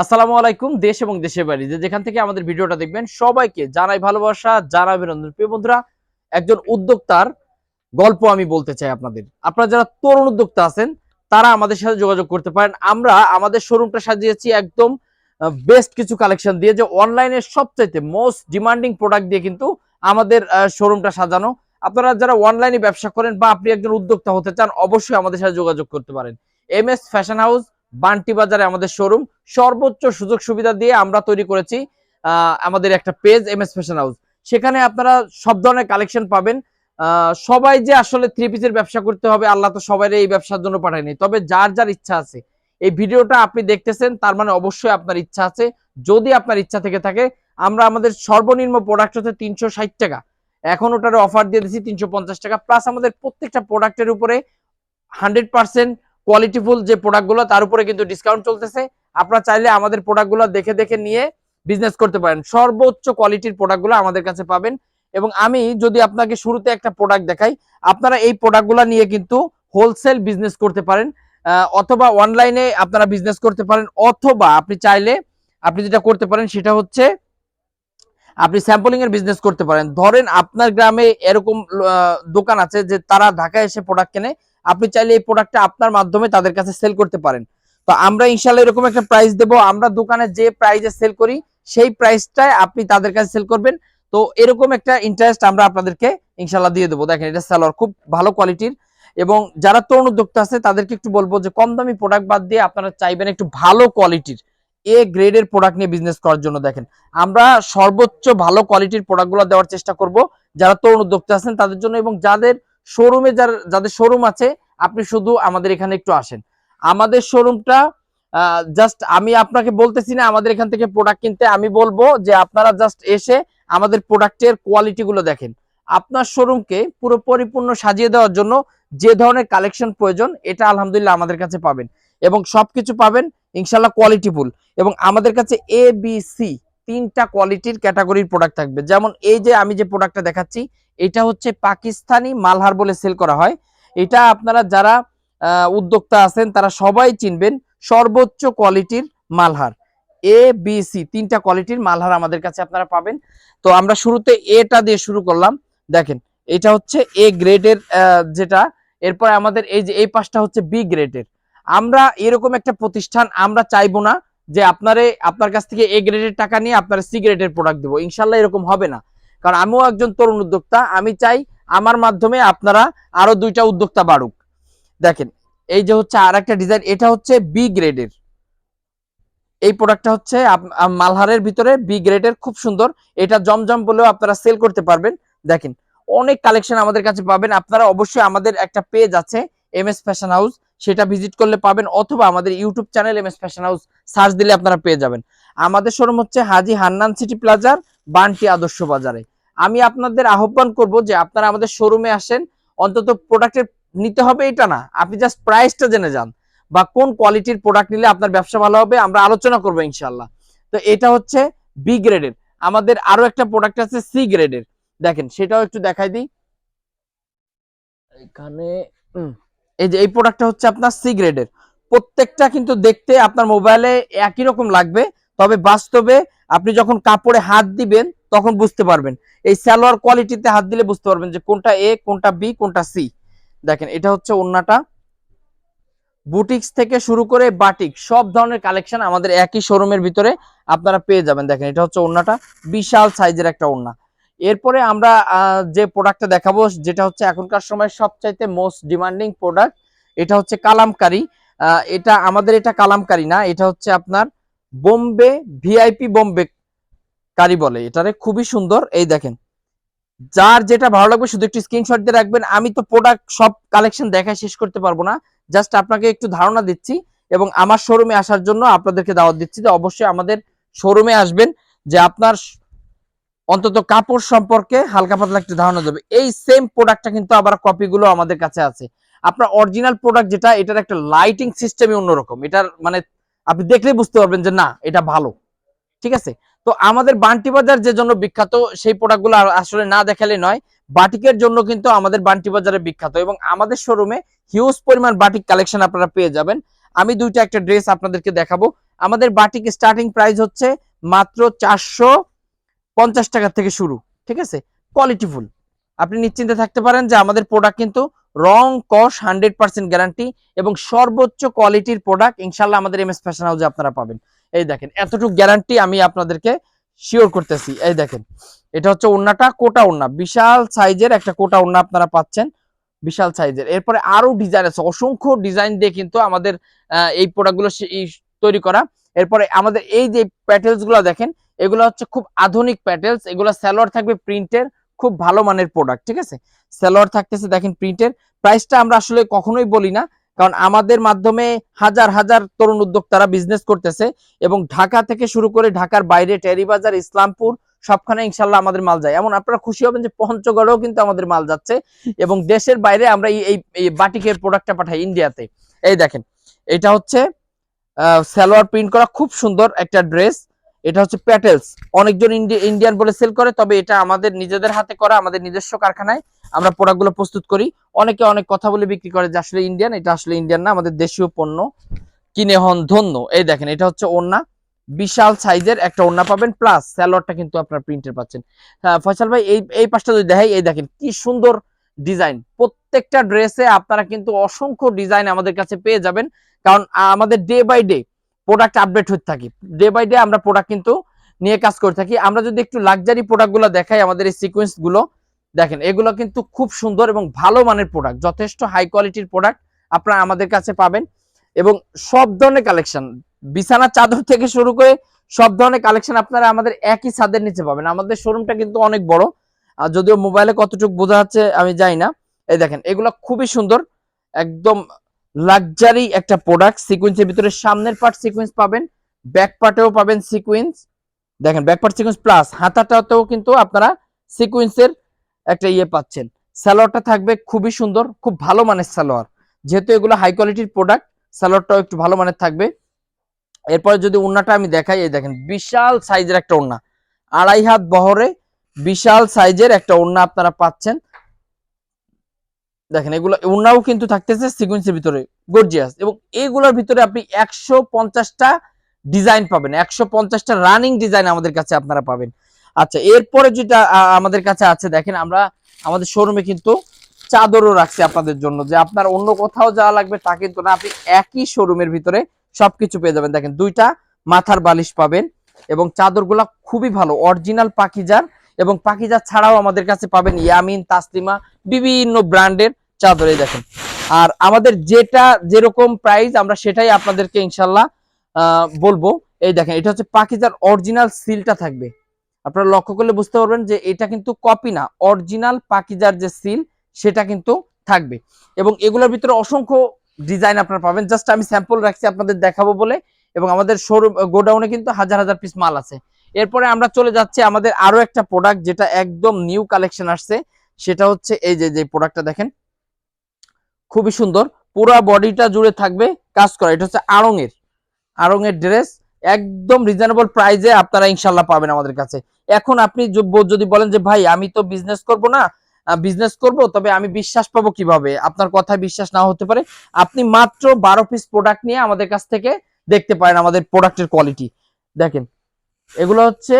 আসসালামু আলাইকুম, দেশ এবং দেশের বাইরে। যে যেখান থেকে আমাদের ভিডিওটা দেখবেন, সবাইকে জানাই ভালোবাসা, জানাই অভিনন্দন। প্রিয় বন্ধুরা, একজন উদ্যোক্তার গল্প আমি বলতে চাই আপনাদের। আপনারা যারা তরুণ উদ্যোক্তা আছেন, তারা আমাদের সাথে যোগাযোগ করতে পারেন। আমরা আমাদের শোরুমটা সাজিয়েছি একদম বেস্ট কিছু কালেকশন দিয়ে, যে অনলাইনে সবচাইতে মোস্ট ডিমান্ডিং প্রোডাক্ট দিয়ে কিন্তু আমাদের শোরুমটা সাজানো। আপনারা যারা অনলাইনে ব্যবসা করেন বা আপনি একজন উদ্যোক্তা হতে চান, অবশ্যই আমাদের সাথে যোগাযোগ করতে পারেন। M S fashion house Banti বাজারে আমাদের শোরুম সর্বোচ্চ সুযোগ সুবিধা দিয়ে আমরা তৈরি করেছি আমাদের একটা page M S fashion house সেখানে আপনারা সব ধরনের কালেকশন পাবেন। সবাই যে আসলে থ্রি পিসের ব্যবসা করতে হবে, আল্লাহ তো সবাই এই ব্যবসার জন্য পাঠায়নি। তবে যার যার ইচ্ছা আছে, এই ভিডিওটা আপনি দেখতেছেন, তার মানে অবশ্যই আপনার ইচ্ছা আছে। যদি আপনার ইচ্ছা থেকে থাকে, আমরা আমাদের সর্বনিম্ন প্রোডাক্ট হচ্ছে তিনশো ষাট টাকা। এখন ওটার অফার দিয়ে দিচ্ছি তিনশো পঞ্চাশ টাকা। প্লাস আমাদের প্রত্যেকটা প্রোডাক্টের উপরে হান্ড্রেড পার্সেন্ট কোয়ালিটিফুল যে প্রোডাক্টগুলো তার উপরে কিন্তু ডিসকাউন্ট চলতেছে। আপনারা চাইলে আমাদের প্রোডাক্টগুলো দেখে দেখে নিয়ে বিজনেস করতে পারেন। সর্বোচ্চ কোয়ালিটির প্রোডাক্টগুলো আমাদের কাছে পাবেন। এবং আমি যদি আপনাকে শুরুতে একটা প্রোডাক্ট দেখাই, আপনারা এই প্রোডাক্টগুলো নিয়ে কিন্তু হোলসেল বিজনেস করতে পারেন অথবা অনলাইনে আপনারা বিজনেস করতে পারেন, অথবা আপনি চাইলে, আপনি যেটা করতে পারেন সেটা হচ্ছে আপনি স্যাম্পলিং এর বিজনেস করতে পারেন। ধরেন আপনার গ্রামে এরকম দোকান আছে যে তারা ঢাকায় এসে প্রোডাক্ট কেনে, আপনি চাইলে এই প্রোডাক্টটা আপনার মাধ্যমে তাদের কাছে সেল করতে পারেন। তো আমরা ইনশাল্লাহ এরকম একটা প্রাইস দেব। আমরা দোকানে যে প্রাইসে সেল করি, সেই প্রাইসটাই আপনি তাদের কাছে সেল করবেন। তো এরকম একটা ইন্টারেস্ট আমরা আপনাদেরকে ইনশাল্লাহ দিয়ে দেবো। দেখেন, এটা সালোয়ার খুব ভালো কোয়ালিটির এবং যারা তরুণ উদ্যোক্তা আছে, তাদেরকে একটু বলব যে, কম দামি প্রোডাক্ট বাদ দিয়ে আপনারা চাইবেন একটু ভালো কোয়ালিটির এ গ্রেডের প্রোডাক্ট নিয়ে বিজনেস করার জন্য দেখেন। আমরা সর্বোচ্চ ভালো কোয়ালিটির প্রোডাক্টগুলো দেওয়ার চেষ্টা করব, যারা তরুণ উদ্যোক্তা আছেন তাদের জন্য এবং যাদের শোরুমে যার, যাদের শোরুম আছে, আপনি শুধু আমাদের এখানে একটু আসেন। আমাদের শোরুমটা জাস্ট আমি আপনাকে বলতেছি না, আমাদের এখান থেকে প্রোডাক্ট কিনতে, আমি বলব যে আপনারা জাস্ট এসে আমাদের প্রোডাক্টের কোয়ালিটি গুলো দেখেন। আপনার শোরুমকে পুরো পরিপূর্ণ সাজিয়ে দেওয়ার জন্য যে ধরনের কালেকশন প্রয়োজন, এটা আলহামদুলিল্লাহ আমাদের কাছে পাবেন। এবং সবকিছু পাবেন ইনশাল্লাহ কোয়ালিটিফুল এবং আমাদের কাছে এ বি সি তিনটা কোয়ালিটির ক্যাটাগরির প্রোডাক্ট থাকবে। যেমন এই যে আমি যে প্রোডাক্টটা দেখাচ্ছি, এটা হচ্ছে পাকিস্তানি মালহার বলে সেল করা হয়। এটা আপনারা যারা উদ্যোক্তা আছেন, তারা সবাই চিনবেন সর্বোচ্চ কোয়ালিটির মালহার। এ বি সি তিনটা কোয়ালিটির মালহার আমাদের কাছে আপনারা পাবেন। তো আমরা শুরুতে এটা দিয়ে শুরু করলাম। দেখেন, এটা হচ্ছে এ গ্রেডের যেটা। এরপর আমাদের এই যে, এই পাশটা হচ্ছে বি গ্রেডের আমরা এরকম একটা প্রতিষ্ঠান আমরা চাইব না যে আপনারে, আপনার কাছ থেকে এ গ্রেডের টাকা নিয়ে আপনার সি গ্রেডের প্রোডাক্ট দেবো। ইনশাল্লাহ এরকম হবে না। কারণ আমিও একজন তরুণ উদ্যোক্তা, আমি চাই আমার মাধ্যমে আপনারা আরও দুইটা উদ্যোক্তা বাড়ুক। দেখেন, এই যে হচ্ছে আর একটা ডিজাইন এটা হচ্ছে বি গ্রেডের এই প্রোডাক্টটা হচ্ছে মালহারের ভিতরে বি গ্রেডের খুব সুন্দর। এটা জমজম বলেও আপনারা সেল করতে পারবেন। দেখেন, অনেক কালেকশন আমাদের কাছে পাবেন। আপনারা অবশ্যই আমাদের একটা পেজ আছে এম এস ফ্যাশন হাউস সেটা ভিজিট করলে পাবেন অথবা আমাদের YouTube channel M S fashion house search দিলে আপনারা পেয়ে যাবেন। আমাদের শোরুম হচ্ছে হাজি হান্নান সিটি প্লাজার বান্টি আদর্শ বাজারে। আমি আপনাদের আহ্বান করব যে আপনারা আমাদের শোরুমে আসেন, অন্তত প্রোডাক্টের নিতে হবে এটা না, আপনি জাস্ট প্রাইসটা জেনে যান বা কোন কোয়ালিটির প্রোডাক্ট নিলে আপনার ব্যবসা ভালো হবে, আমরা আলোচনা করব ইনশাল্লাহ তো এটা হচ্ছে বি গ্রেডের আমাদের আরও একটা প্রোডাক্ট আছে সি গ্রেডের দেখেন, সেটাও একটু দেখাই দিই। এখানে এই যে, এই প্রোডাক্টটা হচ্ছে আপনার সি গ্রেডের প্রত্যেকটা কিন্তু দেখতে আপনার মোবাইলে একই রকম লাগবে, তবে বাস্তবে আপনি যখন কাপড়ে হাত দিবেন, তখন বুঝতে পারবেন। এই সালোয়ার কোয়ালিটিতে হাত দিলে বুঝতে পারবেন যে কোনটা এ কোনটা বি কোনটা সি দেখেন, এটা হচ্ছে ওন্নাটা। বুটিক্স থেকে শুরু করে বাটিক, সব ধরনের কালেকশন আমাদের একই শোরুমের ভিতরে আপনারা পেয়ে যাবেন। দেখেন, এটা হচ্ছে ওন্নাটা। বিশাল সাইজের একটা ওন্না। এরপরে আমরা যে প্রোডাক্টটা দেখাবো, যেটা হচ্ছে এখনকার সময় সবচাইতে মোস্ট ডিমান্ডিং প্রোডাক্ট এটা হচ্ছে কালামকারি। এটা আমাদের এটা কালামকারি না, এটা হচ্ছে আপনার বোম্বে ভিআইপি বোম্বে কারি বলে। এটারে খুবই সুন্দর। এই দেখেন, যার যেটা ভালো লাগবে শুধু একটু স্ক্রিনশট দিয়ে রাখবেন। আমি তো প্রোডাক্ট সব কালেকশন দেখায় শেষ করতে পারব না। জাস্ট আপনাকে একটু ধারণা দিচ্ছি এবং আমার শোরুমে আসার জন্য আপনাদেরকে দাওয়াত দিচ্ছি যে অবশ্যই আমাদের শোরুমে আসবেন, যে আপনার অন্তত কাপড় সম্পর্কে হালকা পাতলা একটু ধারণা দেবে। এই সেম প্রোডাক্টটা কিন্তু আবার কপিগুলো আমাদের কাছে আছে। আপনার অরিজিনাল প্রোডাক্ট যেটা, এটার একটা লাইটিং সিস্টেমই অন্যরকম। এটার মানে আপনি দেখলেই বুঝতে পারবেন যে না, এটা ভালো। ঠিক আছে? তো আমাদের বান্টি বাজার যে জন্য বিখ্যাত, সেই প্রোডাক্টগুলো আসলে না দেখালে নয়। বাটিকের জন্য কিন্তু আমাদের বান্টি বাজারে বিখ্যাত এবং আমাদের শোরুমে হিউজ পরিমাণ বাটিক কালেকশন আপনারা পেয়ে যাবেন। আমি দুইটা একটা ড্রেস আপনাদেরকে দেখাবো। আমাদের বাটিক স্টার্টিং প্রাইস হচ্ছে মাত্র চারশো পঞ্চাশ টাকা থেকে শুরু, ঠিক আছে? কোয়ালিটিফুল আপনি নিশ্চিন্তে থাকতে পারেন যে আমাদের প্রোডাক্ট কিন্তু রং কস হান্ড্রেড পার্সেন্ট গ্যারান্টি এবং সর্বোচ্চ কোয়ালিটির প্রোডাক্ট ইনশাল্লাহ আমাদের এম এস ফ্যাশন হাউসে আপনারা পাবেন। এই দেখেন, এতটুকু গ্যারান্টি আমি আপনাদেরকে শিওর করতেছি। এই দেখেন, এটা হচ্ছে ওন্নাটা কোটা ওন্না বিশাল সাইজের একটা কোটা ওন্না আপনারা পাচ্ছেন, বিশাল সাইজের এরপরে আরও ডিজাইন আছে, অসংখ্য ডিজাইন দিয়ে কিন্তু আমাদের এই প্রোডাক্টগুলো তৈরি করা। এরপরে আমাদের এই যে প্যাটেলসগুলো দেখেন এগুলো হচ্ছে খুব আধুনিক প্যাটেলস এগুলো স্যালোয়ার থাকবে প্রিন্টের খুব ভালো মানের প্রোডাক্ট ঠিক আছে? স্যালোয়ার থাকতেছে দেখেন প্রিন্টের প্রাইসটা আমরা আসলে কখনোই বলি না, কারণ আমাদের মাধ্যমে হাজার হাজার তরুণ উদ্যোক্তারা বিজনেস করতেছে এবং ঢাকা থেকে শুরু করে ঢাকার বাইরে, টেরিবাজার, ইসলামপুর, সবখানে ইনশাল্লাহ আমাদের মাল যায়। এমন আপনারা খুশি হবেন যে পঞ্চগড়েও কিন্তু আমাদের মাল যাচ্ছে এবং দেশের বাইরে আমরা এই- এই বাটিকের প্রোডাক্টটা পাঠাই ইন্ডিয়াতে। এই দেখেন, এটা হচ্ছে সালোয়ার প্রিন্ট করা খুব সুন্দর একটা ড্রেস এটা হচ্ছে প্যাটেলস অনেকজন ইন্ডিয়ান বলে সেল করে তবে এটা আমাদের নিজেদের হাতে করা আমাদের নিজস্ব কারখানায় আমরা প্রোডাক্টগুলো প্রস্তুত করি। অনেকে অনেক কথা বলে বিক্রি করে যে আসলে ইন্ডিয়ান এটা আসলে ইন্ডিয়ান না আমাদের দেশীয় পণ্য। কিনে হন ধন্য। এই দেখেন এটা হচ্ছে ওন্না বিশাল সাইজের একটা ওন্না পাবেন প্লাস স্যালোয়ারটা কিন্তু আপনার প্রিন্টের পাচ্ছেন। হ্যাঁ, ফয়সাল ভাই এই এই পাশটা যদি দেখাই এই দেখেন কি সুন্দর ডিজাইন প্রত্যেকটা ড্রেসে আপনারা কিন্তু অসংখ্য ডিজাইন আমাদের কাছে পেয়ে যাবেন। কারণ আমাদের day by day product update হতে থাকি। ডে বাই ডে আমরা প্রোডাক্ট কিন্তু নিয়ে কাজ করে থাকি। আমরা যদি একটু লাক্সারি প্রোডাক্টগুলো দেখাই, আমাদের এই সিকোয়েন্সগুলো, দেখেন, এগুলো কিন্তু খুব সুন্দর এবং ভালো মানের প্রোডাক্ট যথেষ্ট হাই কোয়ালিটির প্রোডাক্ট আপনারা আমাদের কাছে পাবেন। এবং সব ধরনের কালেকশন বিছানা চাদর থেকে শুরু করে সব ধরনের কালেকশন আপনারা আমাদের একই ছাদের নিচে পাবেন। আমাদের শোরুমটা কিন্তু অনেক বড়। আর যদিও মোবাইলে কতটুকু বোঝা যাচ্ছে আমি জানি না। এই দেখেন, এগুলো খুবই সুন্দর, একদম লাক্সারি একটা প্রোডাক্ট সিকোয়েন্সের ভিতরে সামনের পার্ট সিকোয়েন্স পাবেন ব্যাক পার্টেও পাবেন সিকোয়েন্স দেখেন ব্যাক পার্ট সিকোয়েন্স প্লাস হাতাটাতেও কিন্তু আপনারা সিকোয়েন্সের একটা ইয়ে পাচ্ছেন। সালোয়ারটা থাকবে খুবই সুন্দর, খুব ভালো মানের সালোয়ার। যেহেতু এগুলো হাই কোয়ালিটির প্রোডাক্ট সালোয়ারটাও একটু ভালো মানের থাকবে। এরপরে যদি ওন্নাটা আমি দেখাই, এই দেখেন, বিশাল সাইজের একটা ওন্না আড়াই হাত বহরে বিশাল সাইজের একটা ওন্না আপনারা পাচ্ছেন। দেখেন, এগুলো ওন্নাও কিন্তু থাকতেছে সিকুয়েন্সের ভিতরে গর্জিয়াস এবং এইগুলোর ভিতরে আপনি একশো পঞ্চাশটা ডিজাইন পাবেন, একশো পঞ্চাশটা রানিং ডিজাইন আমাদের কাছে আপনারা পাবেন। আচ্ছা এরপরে যেটা আমাদের কাছে আছে, দেখেন আমরা, আমাদের শোরুমে কিন্তু চাদরও রাখছি আপনাদের জন্য, যে আপনার অন্য কোথাও যাওয়া লাগবে তা কিন্তু না, আপনি একই শোরুমের ভিতরে সবকিছু পেয়ে যাবেন। দেখেন, দুইটা মাথার বালিশ পাবেন এবং চাদরগুলা খুবই ভালো অরিজিনাল পাকিজার এবং পাকিজার ছাড়াও আমাদের কাছে পাবেন ইয়ামিন, তাসলিমা, বিভিন্ন ব্র্যান্ডের চাদর এই দেখেন। আর আমাদের যেটা যেরকম প্রাইস আমরা সেটাই আপনাদেরকে ইনশাল্লাহ বলব। এই দেখেন, এটা হচ্ছে পাকিজার অরিজিনাল সিলটা থাকবে। আপনারা লক্ষ্য করলে বুঝতে পারবেন যে এটা কিন্তু কপি না অরিজিনাল পাকিজার যে সিল সেটা কিন্তু থাকবে। এবং এগুলোর ভিতরে অসংখ্য ডিজাইন আপনারা পাবেন। জাস্ট আমি স্যাম্পল রাখছি আপনাদের দেখাবো বলে। এবং আমাদের শোরুম গোডাউনে কিন্তু হাজার হাজার পিস মাল আছে। এরপরে আমরা চলে যাচ্ছি আমাদের আরও একটা প্রোডাক্ট যেটা একদম নিউ কালেকশন আসছে। সেটা হচ্ছে এই যে যে প্রোডাক্টটা দেখেন। খুবই সুন্দর। পুরো বডিটা জুড়ে থাকবে কাজ করা। এটা হচ্ছে আড়ং এর আড়ং এর ড্রেস। একদম রিজনেবল প্রাইজে আপনারা ইনশাল্লাহ পাবেন আমাদের কাছে। এখন আপনি যদি বলেন যে, ভাই, আমি তো বিজনেস করব না বিজনেস করব, তবে আমি বিশ্বাস পাবো কীভাবে? আপনার কথায় বিশ্বাস না হতে পারে। আপনি মাত্র বারো পিস প্রোডাক্ট নিয়ে আমাদের কাছ থেকে দেখতে পারেন আমাদের প্রোডাক্টের কোয়ালিটি দেখেন, এগুলো হচ্ছে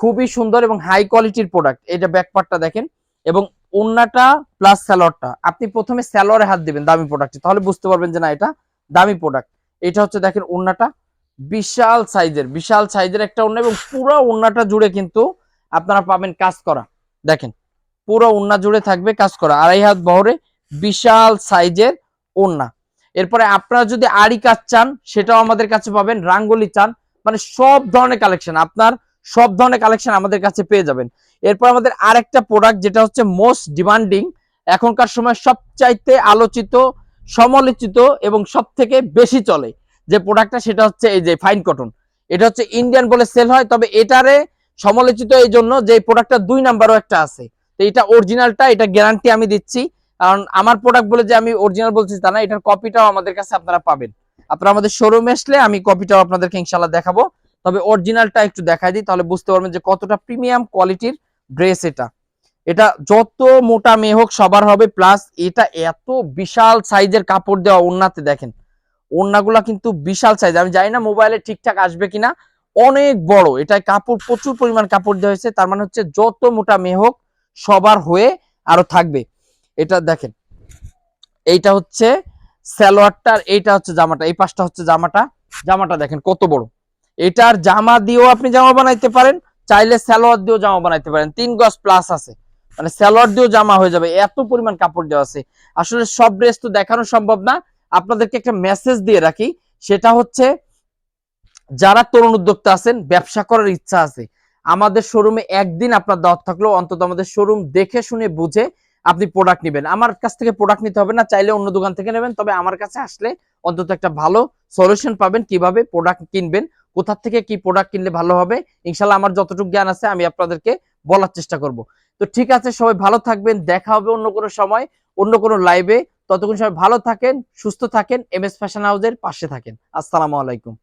খুবই সুন্দর এবং হাই কোয়ালিটির প্রোডাক্ট এটা ব্যাকপার্টটা দেখেন। এবং ওন্নাটা প্লাস স্যালোয়ারটা। আপনি প্রথমে স্যালোয়ারে হাত দিবেন দামি প্রোডাক্টে তাহলে বুঝতে পারবেন যে না, এটা দামি প্রোডাক্ট এটা হচ্ছে দেখেন ওন্নাটা বিশাল সাইজের বিশাল সাইজের একটা ওন্না এবং পুরো ওন্নাটা জুড়ে কিন্তু আপনারা পাবেন কাজ করা। দেখেন, পুরো ওন্না জুড়ে থাকবে কাজ করা। আড়াই হাত বহরে বিশাল সাইজের ওন্না। এরপরে আপনারা যদি আড়ি কাজ চান, সেটাও আমাদের কাছে পাবেন, রাঙ্গলি চান মানে সব ধরনের কালেকশন আপনার সব ধরনের কালেকশন আমাদের কাছে পেয়ে যাবেন। এরপর আমাদের আরেকটা প্রোডাক্ট যেটা হচ্ছে মোস্ট ডিমান্ডিং এখনকার সময় সবচাইতে আলোচিত, সমালোচিত এবং সব থেকে বেশি চলে যে প্রোডাক্টটা সেটা হচ্ছে এই যে ফাইন কটন এটা হচ্ছে ইন্ডিয়ান বলে সেল হয়, তবে এটারে সমালোচিত এই জন্য যে প্রোডাক্টটা দুই নাম্বারও একটা আছে। তো এটা অরিজিনালটা এটা গ্যারান্টি আমি দিচ্ছি। কারণ আমার প্রোডাক্ট বলে যে আমি অরিজিনাল বলছি তা না, এটার কপিটাও আমাদের কাছে আপনারা পাবেন। আপনারা আমাদের শোরুমে আসলে আমি কপিটাও আপনাদেরকে ইনশাল্লাহ দেখাবো। তবে অরিজিনালটা একটু দেখাই দিই, তাহলে বুঝতে পারবেন যে কতটা প্রিমিয়াম কোয়ালিটির ড্রেস এটা। এটা যত মোটা মেয়ে হোক সবার হবে প্লাস এটা এত বিশাল সাইজের কাপড় দেওয়া ওন্নাতে দেখেন। ওড়নাগুলা কিন্তু বিশাল সাইজ আমি জানি না মোবাইলে ঠিকঠাক আসবে কিনা। অনেক বড়, এটায় কাপড়, প্রচুর পরিমাণ কাপড় দেওয়া হয়েছে, তার মানে হচ্ছে যত মোটা মেয়ে হোক সবার হয়ে আরও থাকবে। এটা দেখেন, এইটা হচ্ছে সালোয়ারটা আর এইটা হচ্ছে জামাটা, এই পাশটা হচ্ছে জামাটা। জামাটা দেখেন কত বড়। এটার জামা দিয়েও আপনি জামা বানাইতে পারেন, চাইলে স্যালোয়ার দিয়েও জামা বানাইতে পারেন। তিন গজ প্লাস আছে। মানে সালোয়ার দিয়েও জামা হয়ে যাবে। এত পরিমাণ কাপড় দেওয়া আছে। আসলে সব ড্রেস তো দেখানো সম্ভব না। আপনাদেরকে একটা মেসেজ দিয়ে রাখি। সেটা হচ্ছে, যারা তরুণ উদ্যোক্তা আছেন, ব্যবসা করার ইচ্ছা আছে, আমাদের শোরুমে একদিন আপনার দাওয়াত থাকলেও অন্তত আমাদের শোরুম দেখে শুনে বুঝে আপনি প্রোডাক্ট নেবেন। আমার কাছ থেকে প্রোডাক্ট নিতে হবে না, চাইলে অন্য দোকান থেকে নেবেন। তবে আমার কাছে আসলে অন্তত একটা ভালো সলিউশন পাবেন কীভাবে প্রোডাক্ট কিনবেন কোথা থেকে কি প্রোডাক্ট কিনলে ভালো হবে, ইনশাল্লাহ আমার যতটুকু জ্ঞান আছে আমি আপনাদেরকে বলার চেষ্টা করব। তো ঠিক আছে, সবাই ভালো থাকবেন, দেখা হবে অন্য কোনো সময়, অন্য কোনো লাইভে ততক্ষণ সবাই ভালো থাকেন, সুস্থ থাকেন এম এস ফ্যাশন হাউসের পাশে থাকেন। আসসালামু আলাইকুম।